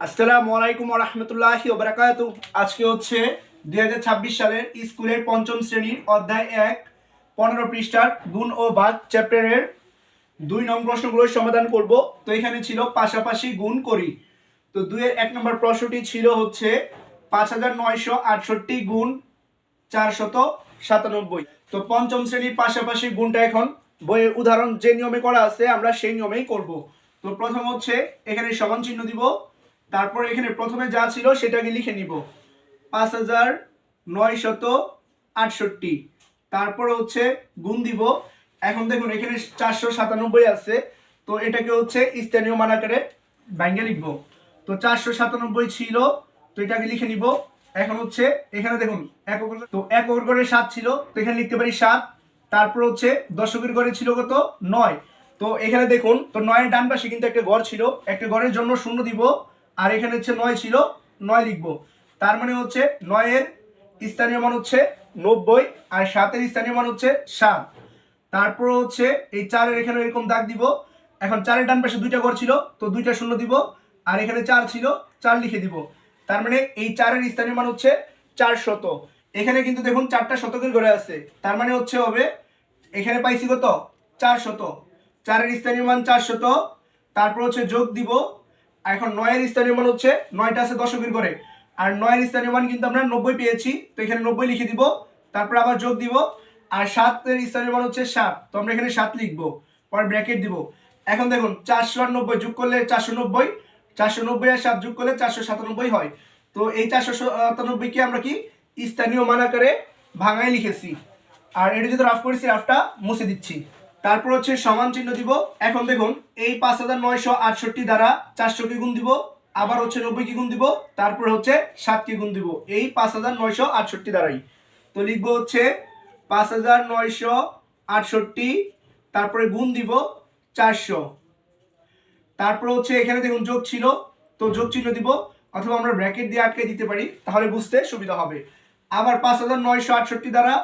আসসালামু আলাইকুম রহমতুল্লাহি ওবরাকাতু আজকে হচ্ছে দুই ছাব্বিশ সালের স্কুলের পঞ্চম শ্রেণির অধ্যায় এক, পনেরো পৃষ্ঠার গুণ ও বাদ চ্যাপ্টারের দুই নং প্রশ্নগুলোর সমাধান করব। তো এখানে ছিল পাশাপাশি গুণ করি। তো দুইয়ের এক নম্বর প্রশ্নটি ছিল হচ্ছে পাঁচ হাজার নয়শো আটষট্টি গুণ চারশত সাতানব্বই। তো পঞ্চম শ্রেণির পাশাপাশি গুণটা এখন বইয়ের উদাহরণ যে নিয়মে করা আছে আমরা সেই নিয়মেই করব। তো প্রথম হচ্ছে এখানে সমান চিহ্ন দিব তারপর এখানে প্রথমে যা ছিল সেটাকে লিখে নিব। পাঁচ হাজার নয় শত আটষট্টি। তারপরে হচ্ছে গুণ দিব। এখন দেখুন, এখানে চারশো সাতানব্বই আছে। তো এটাকে হচ্ছে স্থানীয় মান আকারে ব্যাঙ্গে লিখব। তো চারশো সাতানব্বই ছিল, তো এটাকে লিখে নিব। এখন হচ্ছে এখানে দেখুন একক তো এক ওর ঘরে সাত ছিল, তো এখানে লিখতে পারি সাত। তারপর হচ্ছে দশকের ঘরে ছিল কত? নয়। তো এখানে দেখুন, তো নয়ের ডান পাশে কিন্তু একটা ঘর ছিল। একটা ঘরের জন্য শূন্য দিব। আর এখানে হচ্ছে নয় ছিল, নয় লিখব। তার মানে হচ্ছে নয়ের স্থানীয় মান হচ্ছে নব্বই আর সাতের স্থানীয় মান হচ্ছে সাত। তারপর হচ্ছে এই চারের এখানে এরকম দাগ দিব। এখন চারের ডান পাশে দুইটা ঘর ছিল, তো দুইটা শূন্য দিব। আর এখানে চার ছিল, চার লিখে দিব। তার মানে এই চারের স্থানীয় মান হচ্ছে চার শত। এখানে কিন্তু দেখুন চারটা শতকের ঘরে আছে। তার মানে হচ্ছে হবে, এখানে পাইছি কত? চার শত। চারের স্থানীয় মান চার শত। তারপর হচ্ছে যোগ দিব আর এখন নয়ের স্থানীয় মান হচ্ছে নয়টা আছে দশকের ঘরে। আর নয়ের স্থানীয় মান কিন্তু আমরা নব্বই পেয়েছি, তো এখানে নব্বই লিখে দিব, তারপর আবার যোগ দিব, আর সাতের স্থানীয় মান হচ্ছে সাত, তো আমরা এখানে সাত লিখব, পরে ব্র্যাকেট দিব। এখন দেখুন, চারশো আর নব্বই যোগ করলে চারশো নব্বই চারশো নব্বই আর সাত যোগ করলে চারশো সাতানব্বই হয়। তো এই চারশো সাতানব্বইকে আমরা কি স্থানীয় মান আকারে ভাঙায় লিখেছি। আর এটা যদি রাফ করেছি রাফটা মুছে দিচ্ছি। তারপর হচ্ছে সমান চিহ্ন দিব। এখন দেখুন, এই পাঁচ হাজার নয়শো আটষট্টি দ্বারা চারশো কি গুণ দিব? আবার হচ্ছে নব্বই কি গুণ দিব? তারপর হচ্ছে সাত কি গুণ দিব? এই পাঁচ হাজার নয়শো আটষট্টি দ্বারাই। তো লিখব হচ্ছে পাঁচ হাজার নয়শো আটষট্টি, তারপরে গুণ দিব চারশো। তারপর হচ্ছে এখানে দেখুন যোগ ছিল, তো যোগ চিহ্ন দিব, অথবা আমরা ব্র্যাকেট দিয়ে আটকে দিতে পারি, তাহলে বুঝতে সুবিধা হবে। আবার পাঁচ হাজার নয়শো আটষট্টি দ্বারা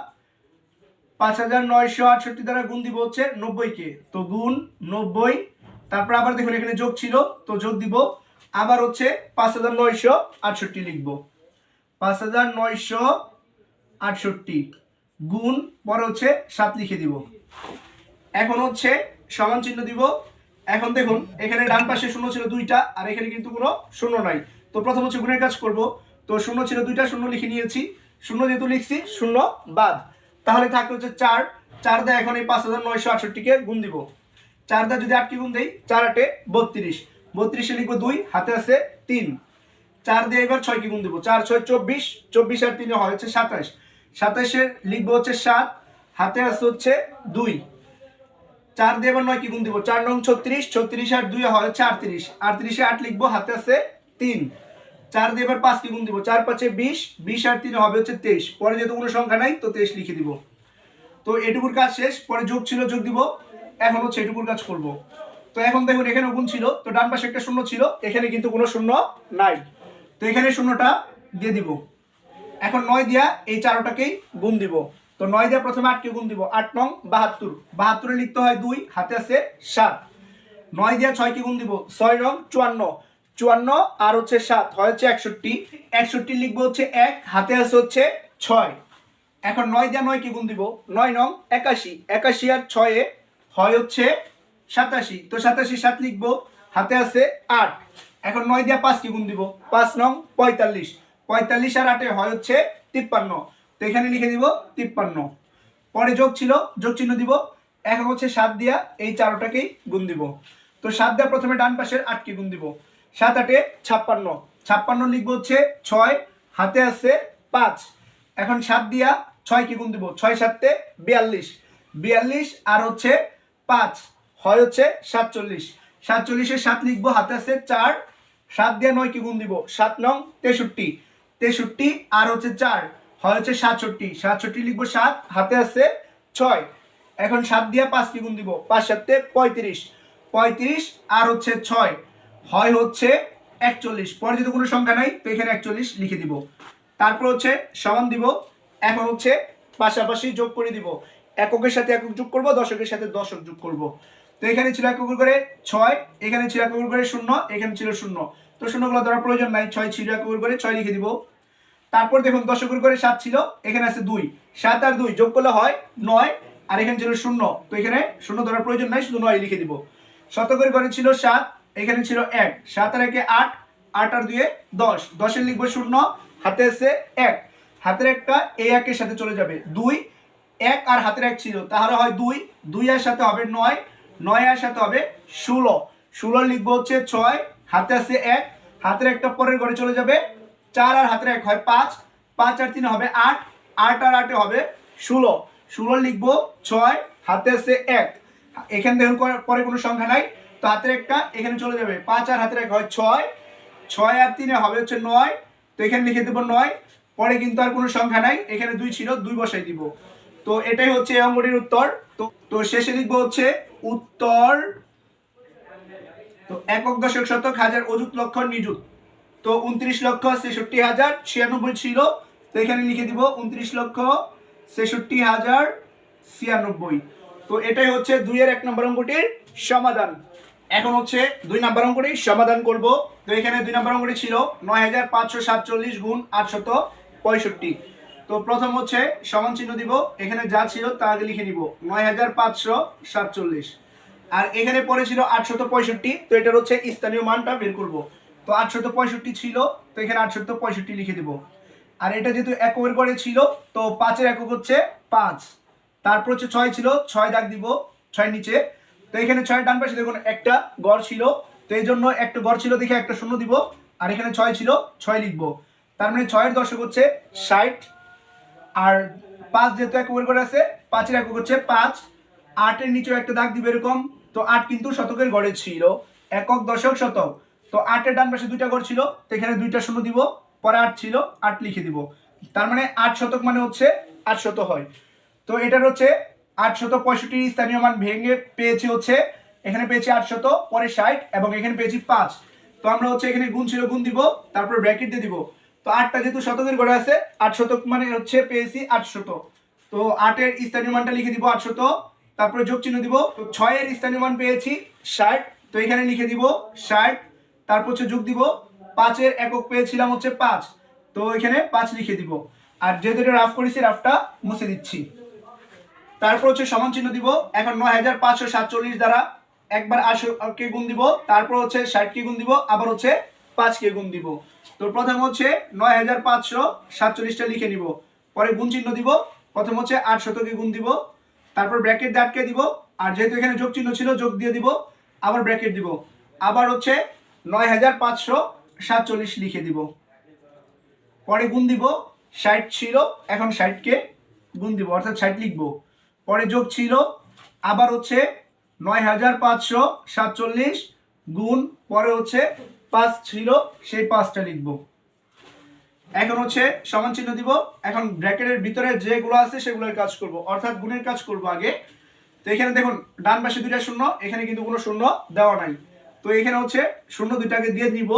পাঁচ হাজার নয়শো আটষট্টি দ্বারা গুণ দিব হচ্ছে নব্বইকে। তো গুণ নব্বই। তারপর আবার দেখুন এখানে যোগ ছিল, তো যোগ দিব। আবার হচ্ছে পাঁচ হাজার নয়শো আটষট্টি লিখব। পাঁচ হাজার নয়শো আটষট্টি গুণ, পরে হচ্ছে সাত লিখে দিব। এখন হচ্ছে সমান চিহ্ন দিব। এখন দেখুন, এখানে ডান পাশে শূন্য ছিল দুইটা, আর এখানে কিন্তু কোনো শূন্য নাই। তো প্রথম হচ্ছে গুণের কাজ করব। তো শূন্য ছিল দুইটা, শূন্য লিখে নিয়েছি। শূন্য যেহেতু লিখছি, শূন্য বাদ। তাহলে থাকল হচ্ছে চার। চার দেয় এখন এই পাঁচ হাজার নয়শো আটষট্টিকে গুণ দিব। চার দেয় যদি আটকে গুণ দেই, চার আটে বত্রিশ। বত্রিশে লিখব দুই, হাতে আছে তিন। চার দিয়ে এবার ছয় কি গুণ দিব। চার, ছয়, চব্বিশ। চব্বিশ আর তিনে হয় হচ্ছে সাতাশ। সাতাশে লিখব হচ্ছে সাত, হাতে আছে হচ্ছে দুই। চার দিয়ে এবার নয় কি গুণ দিব। চার নং ছত্রিশ ছত্রিশ আর দুই হয় হচ্ছে আটত্রিশ। আটত্রিশে আট লিখব, হাতে আছে তিন। চার দিয়ে এবার পাঁচ কি গুণ দিব। চার পাঁচে বিশ বিশ আর তিনে হবে হচ্ছে তেইশ। পরে যেহেতু কোনো সংখ্যা নাই, তো তেইশ লিখে দিব। তো এটুকুর কাজ শেষ, পরে যোগ ছিল, যোগ দিব। এখন হচ্ছে এটুকুর কাজ করব। তো এখন দেখুন এখানে গুণ ছিল। তো ডান পাশে একটা শূন্য ছিল, এখানে কিন্তু কোনো শূন্য নাই। তো এখানে শূন্যটা দিয়ে দিব। এখন নয় দিয়া এই চারোটাকেই গুণ দিব। তো নয় দিয়া প্রথমে আটকে গুণ দিব। আট নং বাহাত্তর। বাহাত্তরে লিখতে হয় দুই, হাতে আছে সাত। নয় দিয়া ছয়কে গুণ দিব। ছয় নং চুয়ান্ন। চুয়ান্ন, আর হচ্ছে সাত হয় হচ্ছে একষট্টি। একষট্টি লিখব হচ্ছে এক, হাতে আছে হচ্ছে ছয়। এখন নয় দিয়া নয় কি গুণ দিব? নয় নং একাশি। একাশি আর ছয়ে হয় হচ্ছে সাতাশি। তো সাতাশি, সাত লিখব, হাতে আছে আট। এখন নয় দিয়া পাঁচ কি গুণ দিব? পাঁচ নং পঁয়তাল্লিশ। পঁয়তাল্লিশ আর আটে হয় হচ্ছে তিপ্পান্ন। তো এখানে লিখে দিব তিপ্পান্ন। পরে যোগ ছিল, যোগ চিহ্ন দিব। এখন হচ্ছে সাত দিয়া এই চারোটাকেই গুণ দিব। তো সাত দিয়া প্রথমে ডান পাশের আটকে গুণ দিব? সাত আটে ছাপ্পান্ন। ছাপ্পান্ন লিখব হচ্ছে ছয়, হাতে আছে পাঁচ। এখন সাত দিয়া ছয় কি গুণ দিব? ছয় সাতে বিয়াল্লিশ। বিয়াল্লিশ আর হচ্ছে পাঁচ, হয় হচ্ছে সাতচল্লিশ। সাতচল্লিশে সাত লিখব, হাতে আছে চার। সাত দিয়ে নয় কি গুণ দিব? সাত নং তেষট্টি। তেষট্টি আর হচ্ছে চার, হয় হচ্ছে সাতষট্টি। সাতষট্টি লিখব সাত, হাতে আছে ছয়। এখন সাত দিয়ে পাঁচ কি গুণ দিব? পাঁচ সাতে পঁয়ত্রিশ। পঁয়ত্রিশ আর হচ্ছে ছয়। হয় হচ্ছে একচল্লিশ। পরে যদি কোনো সংখ্যা নাই, তো এখানে একচল্লিশ লিখে দিব। তারপর হচ্ছে সমান দিব, এখন হচ্ছে পাশাপাশি যোগ করে দিব। এককের সাথে একক যোগ করব, দশকের সাথে দশক যোগ করব। তো এখানে ছিল এক কুকুর করে ছয়, এখানে ছিল এক কুকুর করে শূন্য, এখানে ছিল শূন্য। তো শূন্যগুলো ধরার প্রয়োজন নাই, ছয় ছিল এক কুকুর করে, ছয় লিখে দিব। তারপর দেখুন, দশ কুকুর করে সাত ছিল, এখানে আছে দুই। সাত আর দুই যোগ করলে হয় নয়, আর এখানে ছিল শূন্য। তো এখানে শূন্য ধরার প্রয়োজন নাই, শুধু নয় লিখে দিব। শতকরি করে ছিল সাত এখানে ছিল এক, সাত আর একে আট আট আর দুয়ে দশ। দশের লিখব শূন্য, হাতে এসে এক। হাতের একটা এই একের সাথে চলে যাবে দুই। এক আর হাতের এক ছিল, তাহলে হয় দুই। দুই এর সাথে হবে নয়। নয় এর সাথে হবে ষোলো। ষোলো লিখব হচ্ছে ছয়, হাতে আছে এক। হাতের একটা পরের ঘরে চলে যাবে চার আর হাতের এক হয় পাঁচ। পাঁচ আর তিন হবে আট। আট আর আটে হবে ষোলো। ষোলো লিখব ছয়, হাতে আছে এক। এখান কর- পরে কোনো সংখ্যা নাই। তো হাতের একটা এখানে চলে যাবে। পাঁচ আর হাতের এক হয় ছয়। ছয় আর তিনে হবে হচ্ছে নয়। তো এখানে লিখে দেবো নয়। পরে কিন্তু আর কোনো সংখ্যা নাই। এখানে দুই ছিল, দুই বসাই দিব। তো এটাই হচ্ছে এই অঙ্গটির উত্তর। তো তো শেষে লিখব হচ্ছে উত্তর। তো একক দশক শতক হাজার অযুত লক্ষ নিযুত। তো উনত্রিশ লক্ষ ছেষট্টি হাজার ছিয়ানব্বই ছিল। তো এখানে লিখে দিব উনত্রিশ লক্ষ ছেষট্টি হাজার ছিয়ানব্বই। তো এটাই হচ্ছে দুইয়ের এক নম্বর অঙ্কটির সমাধান। এখন হচ্ছে দুই নাম্বার অঙ্কটির সমাধান করব। তো এখানে দুই নম্বর অঙ্কটি ছিল নয় হাজার পাঁচশো সাতচল্লিশ গুণ আটশত পঁয়ষট্টি। তো প্রথম হচ্ছে সমান চিহ্ন দিব। এখানে যা ছিল তা আগে লিখে নিব। নয় হাজার পাঁচশো সাতচল্লিশ। আর এখানে পরে ছিল আটশত পঁয়ষট্টি। তো এটার হচ্ছে স্থানীয় মানটা বের করব। তো আটশত পঁয়ষট্টি ছিল, তো এখানে আটশত পঁয়ষট্টি লিখে দিব। আর এটা যেহেতু এককের করে ছিল, তো পাঁচের একক হচ্ছে পাঁচ। তারপর হচ্ছে ছয় ছিল, ছয় দাগ দিব ছয় নিচে। তো এখানে ছয় ডান পাশে দেখুন, একটা গড় ছিল, তো এই জন্য একটা গড় ছিল দেখে একটা শূন্য দিব, আর এখানে ছয় ছিল, ছয় লিখব। তার মানে ছয়ের দশক হচ্ছে ষাট, আর পাঁচ যেহেতু একক করে আছে, পাঁচের এক হচ্ছে পাঁচ, আটের নিচেও একটা দাগ দিবে এরকম, তো আট কিন্তু শতকের গড়ে ছিল, একক দশক শতক। তো আটের ডান পাশে দুইটা গড় ছিল, তো এখানে দুইটা শূন্য দিব, পরে আট ছিল, আট লিখে দিব। তার মানে আট শতক মানে হচ্ছে আট শত হয়। তো এটার হচ্ছে আটশত পঁয়ষট্টির স্থানীয় মান ভেঙে পেয়েছি হচ্ছে, এখানে পেয়েছি আটশত, পরে ষাট, এবং এখানে পেয়েছি পাঁচ। তো আমরা হচ্ছে এখানে গুণ ছিল গুণ দিব, তারপর ব্র্যাকেট দিয়ে দিব। তো আটটা যেহেতু শতকের গড়ে আছে আট শতক মানে হচ্ছে পেয়েছি আটশত। তো আটের স্থানীয় মানটা লিখে দিব আটশত, তারপরে যোগ চিহ্ন দিব, তো ছয়ের স্থানীয় মান পেয়েছি ষাট, তো এখানে লিখে দিব ষাট, তারপর হচ্ছে যোগ দিব, পাঁচের একক পেয়েছিলাম হচ্ছে পাঁচ। তো এখানে পাঁচ লিখে দিব। আর যেহেতু এটা রাফ করেছি রাফটা মুছে দিচ্ছি। তারপর হচ্ছে সমান চিহ্ন দিব। এখন নয় হাজার পাঁচশো সাতচল্লিশ দ্বারা একবার কে গুণ দিব, তারপর হচ্ছে ষাট কে গুণ দিব, আবার হচ্ছে পাঁচ কে গুণ দিব। তো প্রথম হচ্ছে নয় হাজার পাঁচশো সাতচল্লিশটা লিখে নিব। পরে গুণ চিহ্ন দিব, প্রথম হচ্ছে আট শতকে গুণ দিব, তারপর ব্র্যাকেট দিয়ে আটকে দিব, আর যেহেতু এখানে যোগ চিহ্ন ছিল, যোগ দিয়ে দিব, আবার ব্র্যাকেট দিব। আবার হচ্ছে নয় হাজার পাঁচশো সাতচল্লিশ লিখে দিব। পরে গুণ দিব, ষাট ছিল, এখন ষাটকে গুণ দিব, অর্থাৎ ষাট লিখব। পরে যোগ ছিল আবার হচ্ছে নয় হাজার পাঁচশো সাতচল্লিশ গুণ, পরে হচ্ছে পাঁচ ছিল, সেই পাঁচটা লিখব। এখন হচ্ছে সমান চিহ্ন দিব। এখন ব্র্যাকেটের ভিতরে যেগুলো আছে সেগুলোর কাজ করব। অর্থাৎ গুণের কাজ করব আগে। তো এখানে দেখুন, ডান পাশে দুইটা শূন্য, এখানে কিন্তু কোনো শূন্য দেওয়া নাই। তো এখানে হচ্ছে শূন্য দুইটাকে দিয়ে দিব।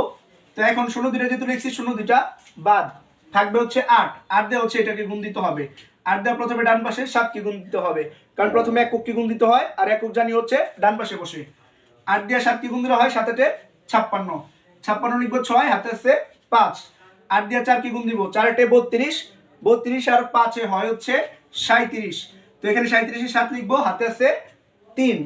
তো এখন শূন্য দুইটা যেহেতু লিখছি, শূন্য দুইটা বাদ। থাকবে হচ্ছে আট। আট দেওয়া হচ্ছে এটাকে গুণ দিতে হবে। আট দেওয়া প্রথমে ডান পাশে সাতকে গুণ দিতে হবে। কারণ প্রথমে এককে গুণ দিতে হয়, আর একক জানি হচ্ছে ডান পাশে বসে। আট দিয়ে সাতকে গুণ দিলে হয় সাতেতে ছাপ্পান্ন। ছাপ্পান্ন লিখব ছয়, হাতে আছে পাঁচ। আট দিয়ে চারকে গুণ দিব চারটে বত্রিশ। বত্রিশ আর পাঁচে হয় হচ্ছে সাঁত্রিশ তো এখানে সাঁত্রিশে সাত লিখব, হাতে আছে তিন।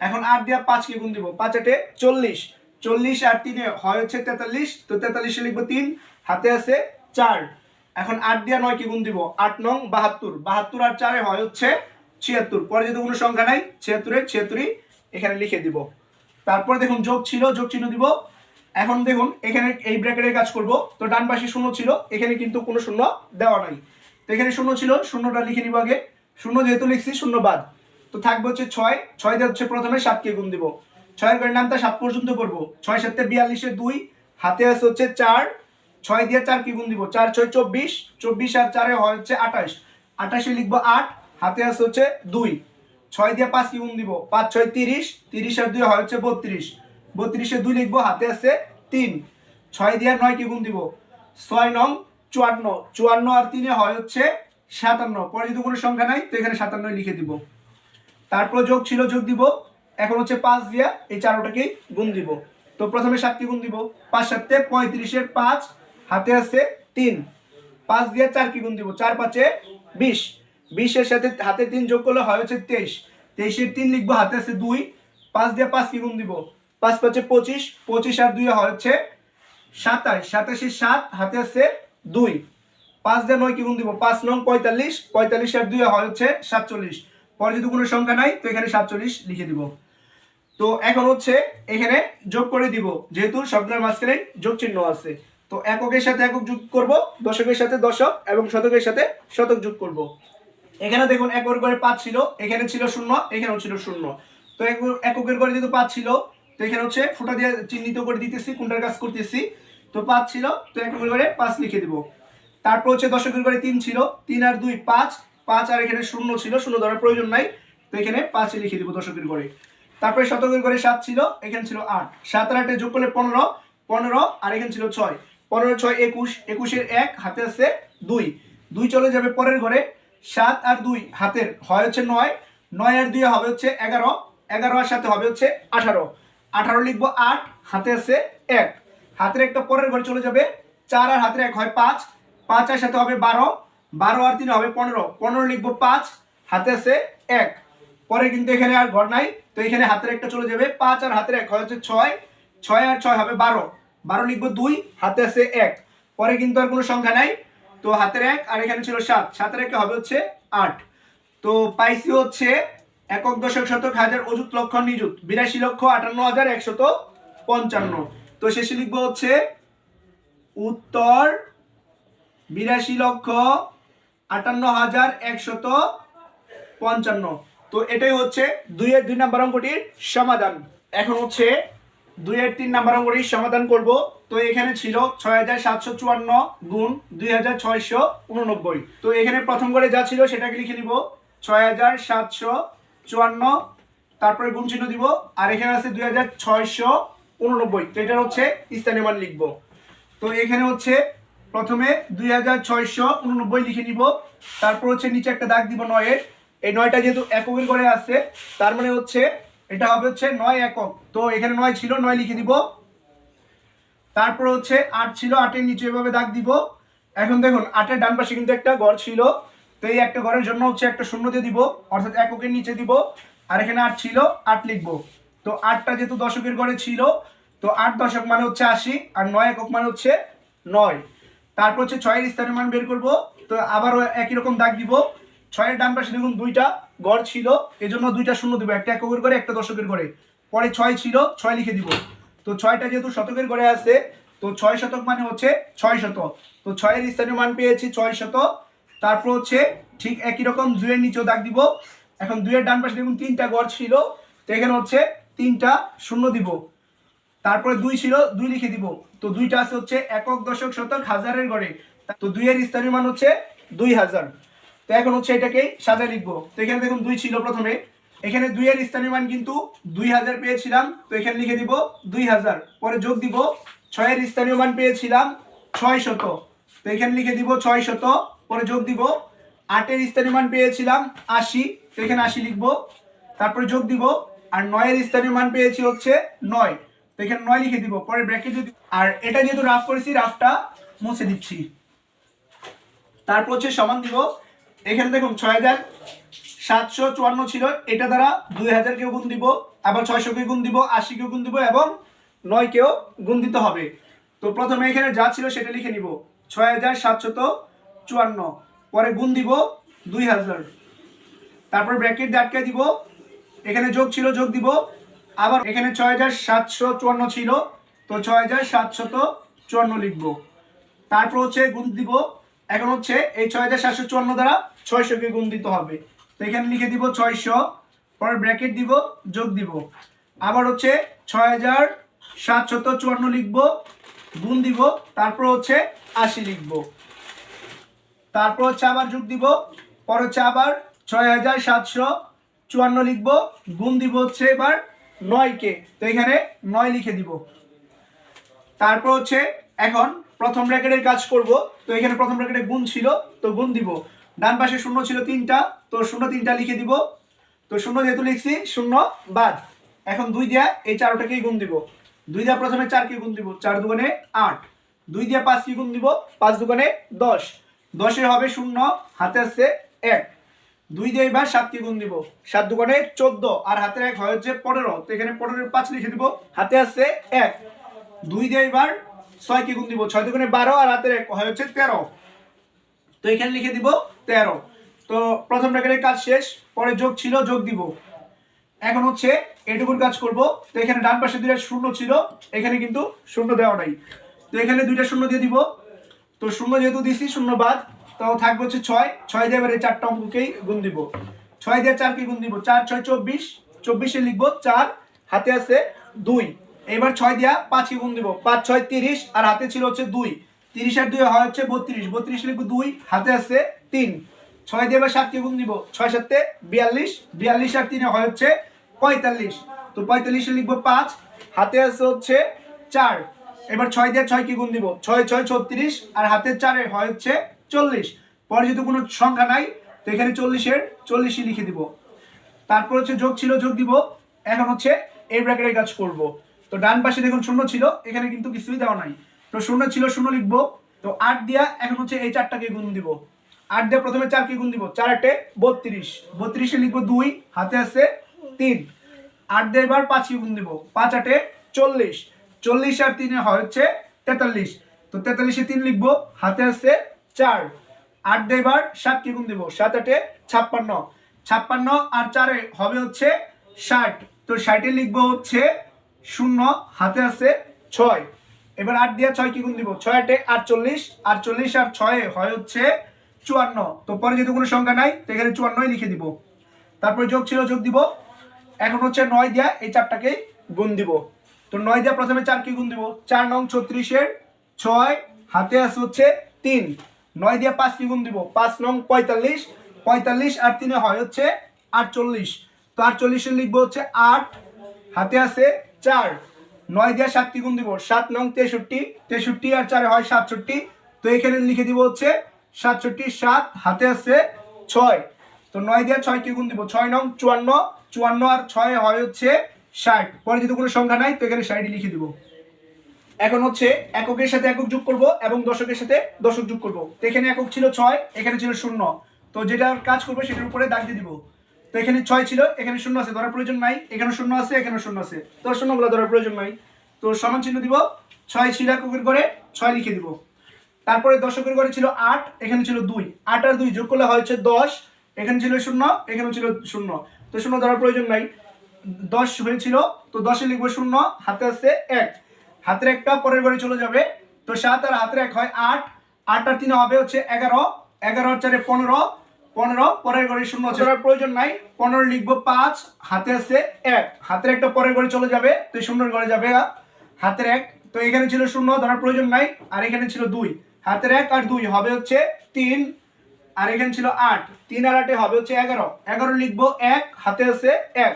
এখন আট দিয়ে পাঁচকে গুণ দিব, পাঁচ আটে চল্লিশ। চল্লিশ আর তিনে হয় হচ্ছে তেতাল্লিশ, তো তেতাল্লিশে লিখব তিন, হাতে আছে চার। এখন আট দিয়ে নয় কি গুণ দিব? আট নং বাহাত্তর। বাহাত্তর আর চারে হয় হচ্ছে ছিয়াত্তর। পরে যদি কোনো সংখ্যা নাই, ছিয়াত্তরে ছিয়াত্তরই এখানে লিখে দিব। তারপরে দেখুন যোগ ছিল, যোগ চিহ্ন দিব। এখন দেখুন, এখানে এই ব্র্যাকেটের কাজ করব। তো ডান পাশে শূন্য ছিল, এখানে কিন্তু কোনো শূন্য দেওয়া নাই। তো এখানে শূন্য ছিল, শূন্যটা লিখে নিব আগে। শূন্য যেহেতু লিখছি, শূন্য বাদ। তো থাকবে হচ্ছে ছয়। ছয় দিয়ে হচ্ছে প্রথমে সাতকে গুণ দিব। ছয়ের করে নামটা সাত পর্যন্ত করব ছয় সাতে বিয়াল্লিশে দুই, হাতে আছে হচ্ছে চার ছয় দিয়ে চার কি গুণ দিব? চার, ছয়, চব্বিশ। চব্বিশ আর চারে হয় হচ্ছে আঠাশ। আঠাশে লিখব আট, হাতে আছে হচ্ছে দুই। ছয় দিয়ে পাঁচ কি গুণ দিব? পাঁচ, ছয়, তিরিশ। তিরিশ আর দুই হয় হচ্ছে বত্রিশ। বত্রিশে দুই লিখব, হাতে আছে তিন। ছয় দিয়ে নয় কি গুণ দিব? ছয় নং চুয়ান্ন। চুয়ান্ন আর তিনে হয় হচ্ছে সাতান্ন। পরে যদি কোনো সংখ্যা নাই, তো এখানে সাতান্ন লিখে দিব। তারপর যোগ ছিল, যোগ দিব। এখন হচ্ছে পাঁচ দিয়া এই চারোটাকেই গুণ দিব। তো প্রথমে সাতকে গুণ দিব? পাঁচ সাতে পঁয়ত্রিশের পাঁচ হাতে আছে তিন। পাঁচ দিয়ে চার কি গুণ দিব? চার পাঁচে বিশ। বিশের সাথে হাতে তিন যোগ করলে হয় হচ্ছে তেইশ। তেইশের তিন লিখব, হাতে আছে দুই। পাঁচ দিয়ে পাঁচ কি গুণ দিব? পাঁচ পাঁচে পঁচিশ। পঁচিশ আর দুই হয় হচ্ছে সাতাশ। সাতাশে সাত, হাতে আছে দুই। পাঁচ দিয়ে নয় কি গুণ দিব? পাঁচ নং পঁয়তাল্লিশ। পঁয়তাল্লিশ আর দুই হয় হচ্ছে সাতচল্লিশ। পরে যদি কোনো সংখ্যা নাই, তো এখানে সাতচল্লিশ লিখে দিব। তো এখন হচ্ছে এখানে যোগ করে দিব। যেহেতু সবগুলোর মাঝখানে যোগ চিহ্ন আছে। তো এককের সাথে একক যোগ করব, দশকের সাথে দশক, এবং শতকের সাথে শতক যোগ করব। এখানে দেখুন একর করে পাঁচ ছিল, এখানে ছিল শূন্য, এখানেও ছিল শূন্য। তো এক- এককের করে যেহেতু পাঁচ ছিল, তো এখানে হচ্ছে ফুটা দিয়ে চিহ্নিত করে দিতেছি, কোনটার কাজ করতেছি। তো পাঁচ ছিল, তো এককের করে পাঁচ লিখে দিব। তারপর হচ্ছে দশকের করে তিন ছিল, তিন আর দুই পাঁচ পাঁচ আর এখানে শূন্য ছিল, শূন্য ধরার প্রয়োজন নাই, তো এখানে পাঁচই লিখে দিব দশকের করে তারপরে শতকের করে সাত ছিল, এখানে ছিল আট। সাত আর আটে যোগ করলে পনেরো পনেরো, আর এখানে ছিল ছয়। পনেরো, ছয়, একুশ, একুশের এক, হাতে আছে দুই। দুই চলে যাবে পরের ঘরে, সাত আর দুই হাতের। হয় হচ্ছে নয় নয় আর দুই হবে হচ্ছে এগারো এগারো আর সাথে হবে হচ্ছে আঠারো। আঠারো লিখব আট, হাতে আছে এক। হাতের একটা পরের ঘরে চলে যাবে, চার আর হাতের এক হয় পাঁচ। পাঁচ আর সাথে হবে বারো বারো আর তিন হবে পনেরো। পনেরো লিখব পাঁচ, হাতে আছে এক। পরে কিন্তু এখানে আর ঘর নাই, তো এখানে হাতের একটা চলে যাবে, পাঁচ আর হাতের এক হয় হচ্ছে ছয় ছয় আর ছয় হবে বারো। বারো লিখব দুই, হাতে আছে এক। পরে কিন্তু আর কোনো সংখ্যা নাই। তো হাতের এক, আর এখানে ছিল সাত। সাতের একে হবে হচ্ছে আট। তো পাইছি হচ্ছে একক দশক শতক হাজার অযুত লক্ষ নিযুত। বিরাশি লক্ষ আটান্ন হাজার একশত পঞ্চান্ন। তো শেষে লিখব হচ্ছে উত্তর বিরাশি লক্ষ আটান্ন হাজার একশত পঞ্চান্ন। তো এটাই হচ্ছে দুইয়ের দুই নাম্বার অঙ্কটির সমাধান। এখন হচ্ছে দুইয়ের তিন নাম্বার অঙ্কটির সমাধান করব। তো এখানে ছিল ছয় হাজার সাতশো চুয়ান্ন গুণ দুই হাজার ছয়শো উননব্বই। তো এখানে প্রথম করে যা ছিল সেটাকে লিখে নিব। ছয় হাজার সাতশো চুয়ান্ন, তারপরে গুণ চিহ্ন দিব। আর এখানে আছে দুই হাজার ছয়শো উননব্বই। তো এটার হচ্ছে স্থানীয় মান লিখব। তো এখানে হচ্ছে প্রথমে দুই হাজার ছয়শো উননব্বই লিখে নিব। তারপর হচ্ছে নিচে একটা দাগ দিব নয়ের। এই নয়টা যেহেতু এককের করে আছে, তার মানে হচ্ছে এটা হবে হচ্ছে নয় একক। তো এখানে নয় ছিল, নয় লিখে দিব। তারপর হচ্ছে আট ছিল, আটের নিচে এভাবে দাগ দিব। এখন দেখুন, আটের ডান পাশে কিন্তু একটা ঘর ছিল। তো এই একটা ঘরের জন্য হচ্ছে একটা শূন্য দিয়ে দিব, অর্থাৎ এককের নিচে দিব। আর এখানে আট ছিল, আট লিখব। তো আটটা যেহেতু দশকের ঘরে ছিল, তো আট দশক মানে হচ্ছে আশি, আর নয় একক মানে হচ্ছে নয়। তারপর হচ্ছে ছয়ের স্থানীয় মান বের করব, তো আবারও একই রকম দাগ দিব। ছয়ের ডান পাশে দেখুন দুইটা গড় ছিল, এজন্য দুইটা শূন্য দিব, একটা এককের করে, একটা দশকের করে পরে ছয় ছিল, ছয় লিখে দিব। তো ছয়টা যেহেতু শতকের ঘরে আছে, তো ছয় শতক মানে হচ্ছে ছয় শত তো ছয়ের স্থানীয় মান পেয়েছি ছয় শত তারপর হচ্ছে ঠিক একই রকম দুইয়ের নিচেও দাগ দিব। এখন দুইয়ের ডান পাশে দেখুন তিনটা গড় ছিল, তো এখানে হচ্ছে তিনটা শূন্য দিব। তারপরে দুই ছিল, দুই লিখে দিব। তো দুইটা আছে হচ্ছে একক দশক শতক হাজারের গড়ে। তো দুইয়ের স্থানীয় মান হচ্ছে দুই হাজার। এখন হচ্ছে এটাকেই সাজা লিখব। তো এখানে দেখুন দুই ছিল প্রথমে। এখানে দুইয়ের স্থানীয় মান কিন্তু দুই হাজার পেয়েছিলাম। তো এখানে লিখে দিব দুই হাজার। পরে যোগ দিব, ছয়ের স্থানীয় মান পেয়েছিলাম ছয় শত। তো এখানে লিখে দিব ছয় শত। পরে যোগ দিব, আটের স্থানীয় মান পেয়েছিলাম আশি। তো এখানে আশি লিখব। তারপরে যোগ দিব, আর নয়ের স্থানীয় মান পেয়েছি হচ্ছে নয়। তো এখানে নয় লিখে দিব। পরে ব্র্যাকেট যদি আর এটা যেহেতু রাফ করেছি, রাফটা মুছে দিচ্ছি। তারপর হচ্ছে সমান দিব এখানে দেখুন ছয় হাজার সাতশো চুয়ান্ন ছিল। এটা দ্বারা দুই হাজারকেও গুণ দিব, আবার ছয়শোকে গুণ দিব আশিকেও গুণ দিব এবং নয়কেও গুণ দিতে হবে। তো প্রথমে এখানে যা ছিল সেটা লিখে নিব। ছয় হাজার সাতশত চুয়ান্ন। পরে গুণ দিব দুই হাজার। তারপর ব্র্যাকেট দিয়ে আটকে দিব। এখানে যোগ ছিল, যোগ দিব। আবার এখানে ছয় হাজার সাতশো চুয়ান্ন ছিল। তো ছয় হাজার সাতশত চুয়ান্ন লিখব। তারপর হচ্ছে গুণ দিব এখন হচ্ছে এই ছয় হাজার সাতশো চুয়ান্ন দ্বারা ছয়শোকে গুণ দিতে হবে। তো এখানে লিখে দিব ছয়শো পরে ব্র্যাকেট দিব, যোগ দিব। আবার হচ্ছে ছয় হাজার সাতশত চুয়ান্ন লিখব, গুণ দিব, তারপর হচ্ছে আশি লিখব। তারপর হচ্ছে আবার যোগ দিব, পর হচ্ছে আবার ছয় হাজার সাতশো চুয়ান্ন লিখব, গুণ দিব হচ্ছে এবার নয়কে। তো এখানে নয় লিখে দিব। তারপর হচ্ছে এখন প্রথম ব্র্যাকেটের কাজ করব। তো এখানে প্রথম ব্র্যাকেটে গুণ ছিল, তো গুণ দিব। ডান পাশে শূন্য ছিল তিনটা, তো শূন্য তিনটা লিখে দিব। তো শূন্য যেহেতু লিখছি, শূন্য বাদ। এখন দুই দিয়া এই চারোটাকেই গুণ দিব। দুই দিয়া প্রথমে চারকে গুণ দিব, চার দুগুণে আট। দুই দিয়া পাঁচ কি গুণ দিব, পাঁচ দুগুণে দশ। দশে হবে শূন্য, হাতে আসছে এক। দুই দিয়ে এবার সাত কি গুণ দিব, সাত দুগুণে চোদ্দ। আর হাতের এক হয় হচ্ছে পনেরো। তো এখানে পনেরো পাঁচ লিখে দিব, হাতে আসছে এক। দুই দিয়ে এবার ছয় কি গুণ দিব? ছয় দুগুণে বারো আর রাতের এক হয় হচ্ছে তেরো। তো এখানে লিখে দিব তেরো। তো প্রথম ব্র্যাকেটের কাজ শেষ, পরে যোগ ছিল, যোগ দিব। এখন হচ্ছে এটুকুর কাজ করব। তো এখানে ডান পাশে দুইটা শূন্য ছিল, এখানে কিন্তু শূন্য দেওয়া নাই। তো এখানে দুইটা শূন্য দিয়ে দিব। তো শূন্য যেহেতু দিছি, শূন্য বাদ তাও থাকবে হচ্ছে ছয়। ছয় দিয়ে এবারে চারটা অঙ্ককেই গুণ দিব। ছয় দিয়ে চারকে গুণ দিব। চার, ছয়, চব্বিশ। চব্বিশে লিখব চার, হাতে আছে দুই। এবার ছয় দিয়া পাঁচকে গুণ দিব? পাঁচ, ছয়, তিরিশ, আর হাতে ছিল হচ্ছে দুই। তিরিশ আর দুই হয় হচ্ছে বত্রিশ। বত্রিশ লিখব দুই? হাতে আছে তিন। ছয় দিয়ে এবার সাতকে গুণ দিব? ছয় সাতে বিয়াল্লিশ। বিয়াল্লিশ আর তিনে হয় হচ্ছে পঁয়তাল্লিশ। তো পঁয়তাল্লিশে লিখব পাঁচ। হাতে আছে হচ্ছে চার। এবার ছয় দিয়ে ছয় কি গুণ দিব? ছয় ছয়, ছত্রিশ, আর হাতের চারে হয় হচ্ছে চল্লিশ। পরে যেহেতু কোনো সংখ্যা নাই, তো এখানে চল্লিশের চল্লিশই লিখে দিব। তারপর হচ্ছে যোগ ছিল, যোগ দিব। এখন হচ্ছে এই ব্র্যাকেটের কাজ করব। তো ডান পাশে দেখুন শূন্য ছিল, এখানে কিন্তু কিছুই দেওয়া নাই। তো শূন্য ছিল, শূন্য লিখব। তো আট দিয়া এখন হচ্ছে এই চারটাকে গুণ দিব? আট দিয়ে প্রথমে চার কি গুণ দিব? চার আটে বত্রিশ। বত্রিশে লিখব দুই, হাতে আছে তিন। আট দিয়ে এবার পাঁচ কি গুণ দিব? পাঁচ আটে চল্লিশ। চল্লিশ আর তিনে হয় হচ্ছে তেতাল্লিশ। তো তেতাল্লিশে তিন লিখব, হাতে আছে চার। আট দিয়ে এবার সাত কি গুণ দিব? সাত আটে ছাপ্পান্ন। ছাপ্পান্ন আর চারে হবে হচ্ছে ষাট। তো ষাটে লিখব হচ্ছে শূন্য, হাতে আছে ছয়। এবার আট দিয়ে ছয় কি গুণ দিব? ছয় আটে আটচল্লিশ আটচল্লিশ আর ছয়ে হয় হচ্ছে চুয়ান্ন। তো পরে যেহেতু কোনো সংখ্যা নাই, তো এখানে চুয়ান্নই লিখে দিব। তারপরে যোগ ছিল, যোগ দিব। এখন হচ্ছে নয় দিয়া এই চারটাকে গুণ দিব। তো নয় দিয়া প্রথমে চার কি গুণ দিব? চার নং ছত্রিশের ছয়, হাতে আছে হচ্ছে তিন। নয় দিয়া পাঁচ কি গুণ দিব? পাঁচ নং পঁয়তাল্লিশ। পঁয়তাল্লিশ আর তিনে হয় হচ্ছে আটচল্লিশ। তো আটচল্লিশে লিখব হচ্ছে আট, হাতে আছে চার, নয় দিয়া সাত গুণ দিব, সাত নং তেষট্টি তেষট্টি আর চারে হয় সাতষট্টি। তো এখানে লিখে দিব হচ্ছে সাতষট্টি, সাত, হাতে আছে ছয়। তো নয় দিয়ে ছয় কি গুণ দিব, ছয় নং চুয়ান্ন চুয়ান্ন আর ছয় হয় হচ্ছে ষাট। পরে যদি কোনো সংখ্যা নাই, তো এখানে ষাটই লিখে দিব। এখন হচ্ছে এককের সাথে একক যোগ করব এবং দশকের সাথে দশক যোগ করব। তো এখানে একক ছিল ছয়, এখানে ছিল শূন্য। তো যেটা কাজ করবে সেটার উপরে দাগ দিয়ে দিব। তো এখানে ছয় ছিল, এখানে শূন্য আছে, ধরার প্রয়োজন নাই। এখানে শূন্য আছে এখানে শূন্য আছে। তো শূন্যগুলো ধরার প্রয়োজন নাই। তো সমান চিহ্ন দিব, ছয় ছিল এককের করে ছয় লিখে দিব। তারপরে দশকের ঘরে ছিল আট, এখানে ছিল দুই। আট আর দুই যোগ করলে হয় হচ্ছে দশ, এখানে ছিল শূন্য এখানে ছিল শূন্য। তো শূন্য ধরার প্রয়োজন নাই। দশ হয়েছিল তো দশে লিখব শূন্য, হাতে আছে এক। হাতের একটা পরের ঘরে চলে যাবে, তো সাত আর হাতের এক হয় আট। আট আর তিনে হবে হচ্ছে এগারো। এগারো চারে পনেরো। পনেরো পরের ঘরে শূন্য ধরার প্রয়োজন নাই। পনেরো লিখব পাঁচ হাতে আছে এক। হাতের একটা পরের ঘরে চলে যাবে তো শূন্যের ঘরে যাবে হাতের এক। তো এখানে ছিল শূন্য ধরার প্রয়োজন নাই আর এখানে ছিল দুই। হাতের এক আর দুই হবে হচ্ছে তিন আর এখানে ছিল আট। তিন আর আটে হবে হচ্ছে এগারো। এগারো লিখব এক হাতে আছে এক।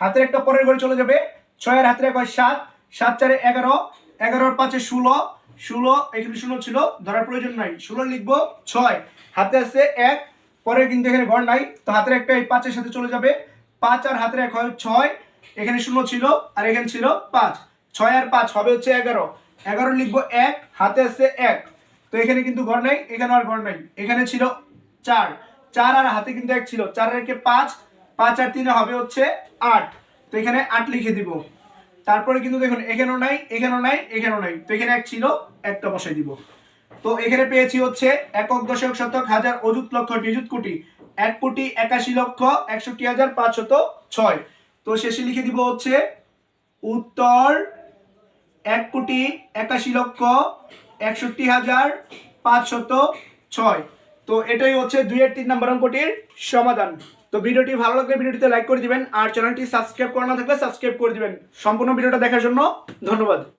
হাতের একটা পরের ঘরে চলে যাবে ছয়ের হাতের এক হয় সাত। সাত চারে এগারো এগারোর পাঁচে ষোলো। ষোলো এখানে শূন্য ছিল ধরার প্রয়োজন নাই। ষোলো লিখব ছয়। হাতে আছে এক পরে কিন্তু এখানে ঘর নাই, তো হাতের একটা এই পাঁচের সাথে চলে যাবে। পাঁচ আর হাতের এক হয় ছয়, এখানে শূন্য ছিল আর এখানে ছিল পাঁচ। ছয় আর পাঁচ হবে হচ্ছে এগারো। এগারো লিখব এক, হাতে আছে এক। তো এখানে কিন্তু ঘর নাই, এখানে আর ঘর নাই। এখানে ছিল চার। চার আর হাতে কিন্তু এক ছিল। চার একে পাঁচ পাঁচ আর তিনে হবে হচ্ছে আট। তো এখানে আট লিখে দিব। তারপরে কিন্তু দেখুন, এখানেও নাই এখানেও নাই এখানেও নাই। তো এখানে এক ছিল, একটা বসাই দিব। তো এখানে পেয়েছি হচ্ছে একক দশক শতক হাজার অযুত লক্ষ নিযুত কোটি। এক কোটি একাশি লক্ষ একষট্টি হাজার পাঁচশত ছয়। তো শেষে লিখে দিব হচ্ছে উত্তর এক কোটি একাশি লক্ষ একষট্টি হাজার পাঁচশত ছয়। তো এটাই হচ্ছে দুইয়ের তিন নম্বর অঙ্কটির সমাধান। তো ভিডিওটি ভালো লাগলে ভিডিওটিতে লাইক করে দিবেন আর চ্যানেলটি সাবস্ক্রাইব করা না থাকলে সাবস্ক্রাইব করে দিবেন। সম্পূর্ণ ভিডিওটা দেখার জন্য ধন্যবাদ।